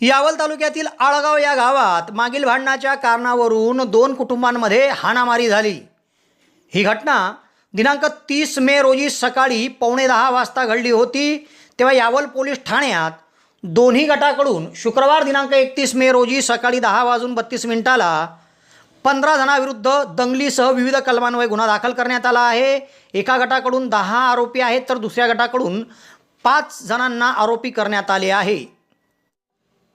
यावल तालुक्यातील आळगाव या गावात मागील भांडणाच्या कारणावरून दोन कुटुंबांमध्ये हाणामारी झाली. ही घटना दिनांक तीस मे रोजी सकाळी पावणे दहा वाजता घडली होती तेव्हा यावल पोलीस ठाण्यात दोन्ही गटाकडून शुक्रवार दिनांक एकतीस मे रोजी सकाळी दहा वाजून बत्तीस मिनिटाला पंधरा जणांविरुद्ध दंगलीसह विविध कलमांवर गुन्हा दाखल करण्यात आला आहे. एका गटाकडून दहा आरोपी आहेत तर दुसऱ्या गटाकडून पाच जणांना आरोपी करण्यात आले आहे.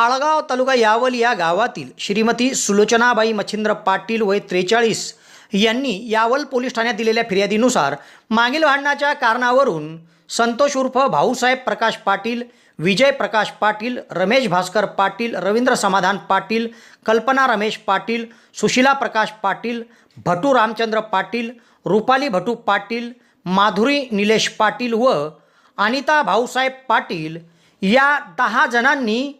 आळगाव तालुका यावल या गावातील श्रीमती सुलोचनाबाई मच्छिंद्र पाटील वय त्रेचाळीस यांनी यावल पोलीस ठाण्यात दिलेल्या फिर्यादीनुसार मागील भांडणाच्या कारणावरून संतोष उर्फ भाऊसाहेब प्रकाश पाटील विजय प्रकाश पाटील रमेश भास्कर पाटील रवींद्र समाधान पाटील कल्पना रमेश पाटील सुशिला प्रकाश पाटील भटू रामचंद्र पाटील रुपाली भटू पाटील माधुरी निलेश पाटील व अनिता भाऊसाहेब पाटील या दहा जणांनी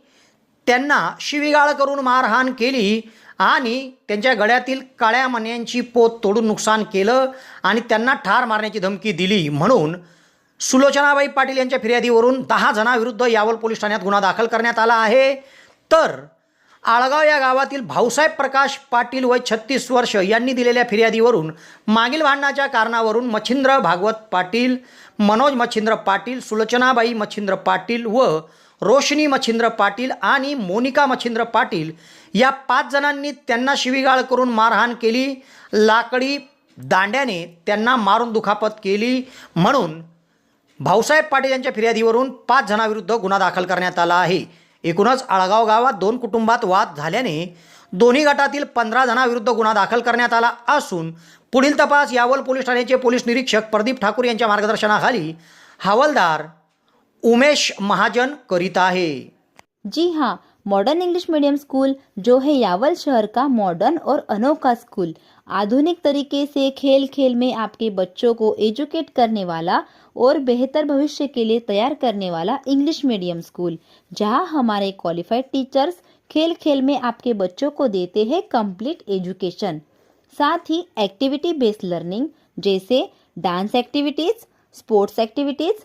त्यांना शिवीगाळ करून मारहाण केली आणि त्यांच्या गळ्यातील काळ्या मण्यांची पोत तोडून नुकसान केलं आणि त्यांना ठार मारण्याची धमकी दिली म्हणून सुलोचनाबाई पाटील यांच्या फिर्यादीवरून दहा जणांविरुद्ध यावल पोलीस ठाण्यात गुन्हा दाखल करण्यात आला आहे. तर आळगाव या गावातील भाऊसाहेब प्रकाश पाटील वय छत्तीस वर्ष यांनी दिलेल्या फिर्यादीवरून मागील भांडणाच्या कारणावरून मच्छिंद्र भागवत पाटील मनोज मच्छिंद्र पाटील सुलोचनाबाई मच्छिंद्र पाटील व रोशनी मच्छिंद्र पाटील आणि मोनिका मच्छिंद्र पाटील या पाच जणांनी त्यांना शिवीगाळ करून मारहाण केली. लाकडी दांड्याने त्यांना मारून दुखापत केली. म्हणून भाऊसाहेब पाटील यांच्या फिर्यादीवरून पाच जणांविरुद्ध गुन्हा दाखल करण्यात आला आहे. एकूणच आळगाव गावात दोन कुटुंबात वाद झाल्याने दोन्ही गटातील पंधरा जणांविरुद्ध गुन्हा दाखल करण्यात आला असून पुढील तपास यावल पोलीस ठाण्याचे पोलीस निरीक्षक प्रदीप ठाकूर यांच्या मार्गदर्शनाखाली हवालदार उमेश महाजन करीत है जी हाँ मॉडर्न इंग्लिश मीडियम स्कूल जो है यावल शहर का मॉडर्न और अनोखा स्कूल आधुनिक तरीके से खेल खेल में आपके बच्चों को एजुकेट करने वाला और बेहतर भविष्य के लिए तैयार करने वाला इंग्लिश मीडियम स्कूल जहाँ हमारे क्वालिफाइड टीचर्स खेल खेल में आपके बच्चों को देते हैं कंप्लीट एजुकेशन साथ ही एक्टिविटी बेस्ड लर्निंग जैसे dance activities sports activities